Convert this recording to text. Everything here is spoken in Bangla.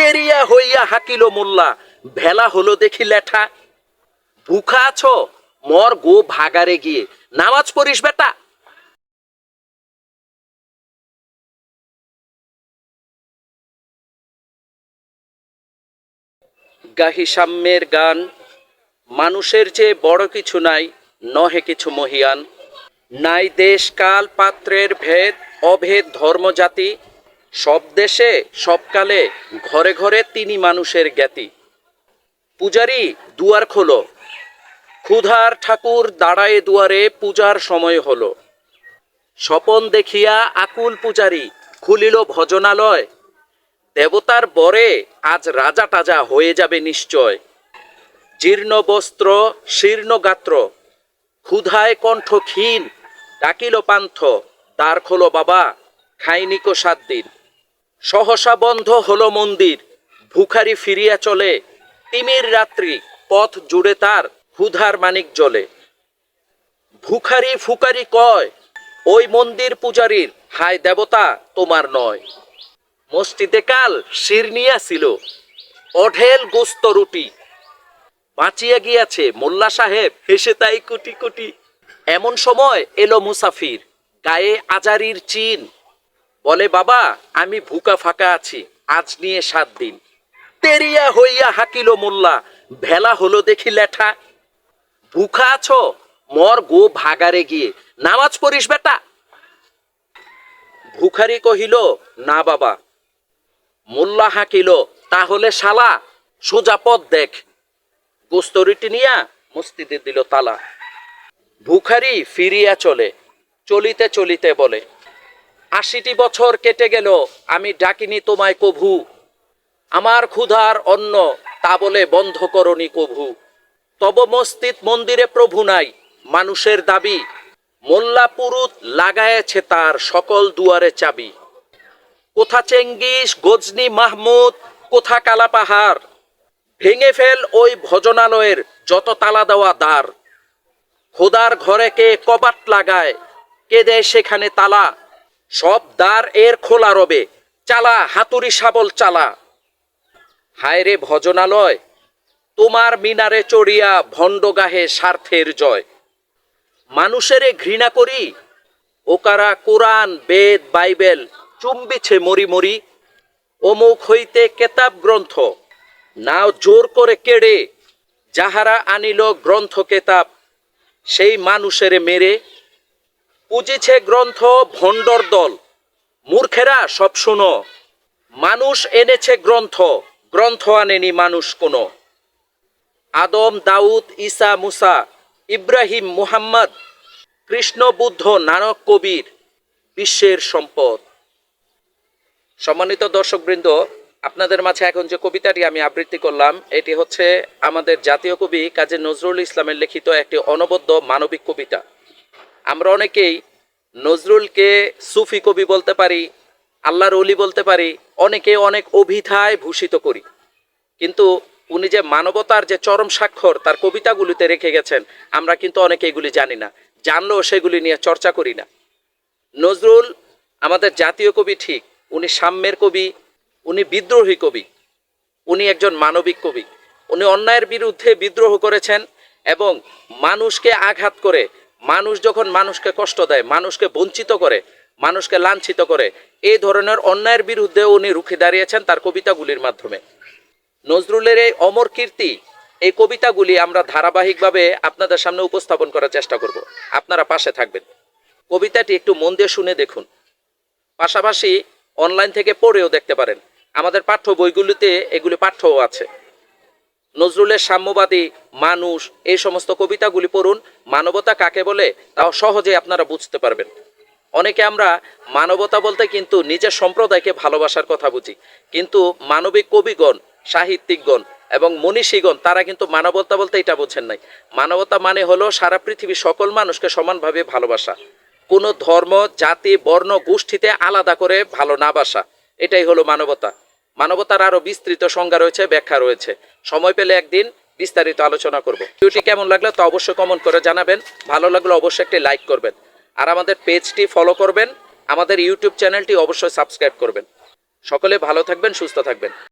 তেরিয়া হইয়া হাকিল মোল্লা, ভেলা হলো দেখি লেঠা। ভুখা আছো? মর গো ভাগারে গিয়ে। নামাজ পড়িস বেটা। গাহি সাম্যের গান, মানুষের যে বড় কিছু নাই, নহে কিছু মহিয়ান। নাই দেশ কাল পাত্রের ভেদ, অভেদ ধর্মজাতি সব দেশে সবকালে ঘরে ঘরে তিনি মানুষের জ্ঞাতি। পূজারি দুয়ার খোলো। ক্ষুধার ঠাকুর দাঁড়ায় দুয়ারে, পূজার সময় হলো। স্বপন দেখিয়া আকুল পূজারি খুলিল ভজনালয়। দেবতার বরে আজ রাজা টাজা হয়ে যাবে নিশ্চয়। জীর্ণ বস্ত্র, শীর্ণ গাত্র। ক্ষুধায় কণ্ঠ ক্ষীণ, ডাকিল পান্থ, দ্বার খোলো বাবা খাইনিকো সাত দিন। সহসা বন্ধ হলো মন্দির। ভুখারি ফিরিয়া চলে। তিমির রাত্রি, পথ জুড়ে তার হুধার মানিক জলে। ভুখারি ফুকারি কয়, ওই মন্দির পূজারীর, হায় দেবতা, তোমার নয়। মসজিদে কাল শিরনিয়া ছিল অঢেল গোস্ত রুটি। বাঁচিয়া গিয়াছে মোল্লা সাহেব, হেসে তাই কুটি কুটি। এমন সময় এলো মুসাফির, গায়ে আজারির চিন। বলে, বাবা, আমি ভুকা ফাঁকা আছি, আজ নিয়ে সাত দিন। তেরিয়া হইয়া হাকিল মোল্লা, ভেলা হলো দেখি লেঠা। ভুখা আছো? মর গো ভাগারে গিয়ে। নামাজ পড়িস বেটা। ভুখারি কহিল, না বাবা। মোল্লা হাঁকিল, তাহলে শালা, সোজা পথ দেখ। গোস্তরিটি নিয়া মসজিদে দিল তালা। ভুখারি ফিরিয়া চলে, চলিতে চলিতে বলে আশিটি বছর কেটে গেল, আমি ডাকিনি তোমায় কভু। আমার ক্ষুধার অন্ন তা বলে বন্ধ করনি কভু। তব মসজিদ মন্দিরে প্রভু নাই, মানুষের দাবি। মোল্লা পুরুত লাগায়েছে তার সকল দুয়ারে চাবি। কোথা চেঙ্গিস, গজনি মাহমুদ, কোথা কালা পাহাড়? ভেঙে ফেল ওই ভজনালয়ের যত তালা দেওয়া দ্বার। খোদার ঘরে কে কবাট লাগায়, কে দেয় সেখানে তালা? সব দ্বার এর খোলা রবে, চালা, হাতুড়ি শাবল চালা। হায় রে ভজনালয়, তোমার মিনারে চড়িয়া ভণ্ডগাহে স্বার্থের জয়। মানুষেরে ঘৃণা করি, ওকারা কোরআন, বেদ, বাইবেল চুম্বিছে মরি মরি, অমুক হইতে কেতাব গ্রন্থ, নাও জোর করে কেড়ে, যাহারা আনিল গ্রন্থ কেতাব, সেই মানুষেরে মেরে পুজিছে গ্রন্থ ভণ্ডর দল। মূর্খেরা সব শুনো, মানুষ এনেছে গ্রন্থ গ্রন্থ আনেনি মানুষ কোনো। আদম, দাউদ, ঈসা, মুসা, ইব্রাহিম, মুহাম্মদ, কৃষ্ণ, বুদ্ধ, নানক, কবির, বিশ্বের সম্পদ। সম্মানিত দর্শকবৃন্দ, আপনাদের মাঝে এখন যে কবিতাটি আমি আবৃত্তি করলাম, এটি হচ্ছে আমাদের জাতীয় কবি কাজী নজরুল ইসলামের লিখিত একটি অনবদ্য মানবিক কবিতা। আমরা অনেকেই নজরুলকে সুফি কবি বলতে পারি, আল্লাহর অলি বলতে পারি, অনেকে অনেক অভিধায় ভূষিত করি। কিন্তু উনি যে মানবতার যে চরম স্বাক্ষর, তার কবিতাগুলিতে রেখে গেছেন, আমরা কিন্তু অনেকে এগুলি জানি না, জানলেও সেগুলি নিয়ে চর্চা করি না। নজরুল আমাদের জাতীয় কবি ঠিক, উনি সাম্যের কবি, উনি বিদ্রোহী কবি, উনি একজন মানবিক কবি। উনি অন্যায়ের বিরুদ্ধে বিদ্রোহ করেছেন এবং মানুষকে আঘাত করে মানুষ যখন মানুষকে কষ্ট দেয়, মানুষকে বঞ্চিত করে, মানুষকে লাঞ্ছিত করে, এই ধরনের অন্যায়ের বিরুদ্ধে উনি রুখে দাঁড়িয়েছেন তার কবিতাগুলির মাধ্যমে। নজরুলের এই অমর কীর্তি, এই কবিতাগুলি আমরা ধারাবাহিকভাবে আপনাদের সামনে উপস্থাপন করার চেষ্টা করব। আপনারা পাশে থাকবেন। কবিতাটি একটু মন দিয়ে শুনে দেখুন। পাশাপাশি অনলাইন থেকে পড়েও দেখতে পারেন। আমাদের পাঠ্য বইগুলিতে এগুলি পাঠ্যও আছে। নজরুলের সাম্যবাদী মানুষ, এই সমস্ত কবিতাগুলি পড়ুন। মানবতা কাকে বলে তাও সহজে আপনারা বুঝতে পারবেন। অনেকে আমরা মানবতা বলতে কিন্তু নিজের সম্প্রদায়কে ভালোবাসার কথা বুঝি। কিন্তু মানবিক কবিগণ, সাহিত্যিকগণ এবং মনীষীগণ, তারা কিন্তু মানবতা বলতে এটা বোঝেন নাই। মানবতা মানে হলো সারা পৃথিবীর সকল মানুষকে সমানভাবে ভালোবাসা। কোনো ধর্ম, জাতি, বর্ণ, গোষ্ঠীতে আলাদা করে ভালো না বাসা। এটাই হলো মানবতা। মানবতার আরও বিস্তৃত সংজ্ঞা রয়েছে, ব্যাখ্যা রয়েছে। সময় পেলে একদিন বিস্তারিত আলোচনা করব। ভিডিওটি কেমন লাগল তা অবশ্যই কমেন্ট করে জানাবেন। ভালো লাগলে অবশ্যই একটি লাইক করবেন। আর আমাদের পেজটি ফলো করবেন। আমাদের ইউটিউব চ্যানেলটি অবশ্যই সাবস্ক্রাইব করবেন। সকলে ভালো থাকবেন, সুস্থ থাকবেন।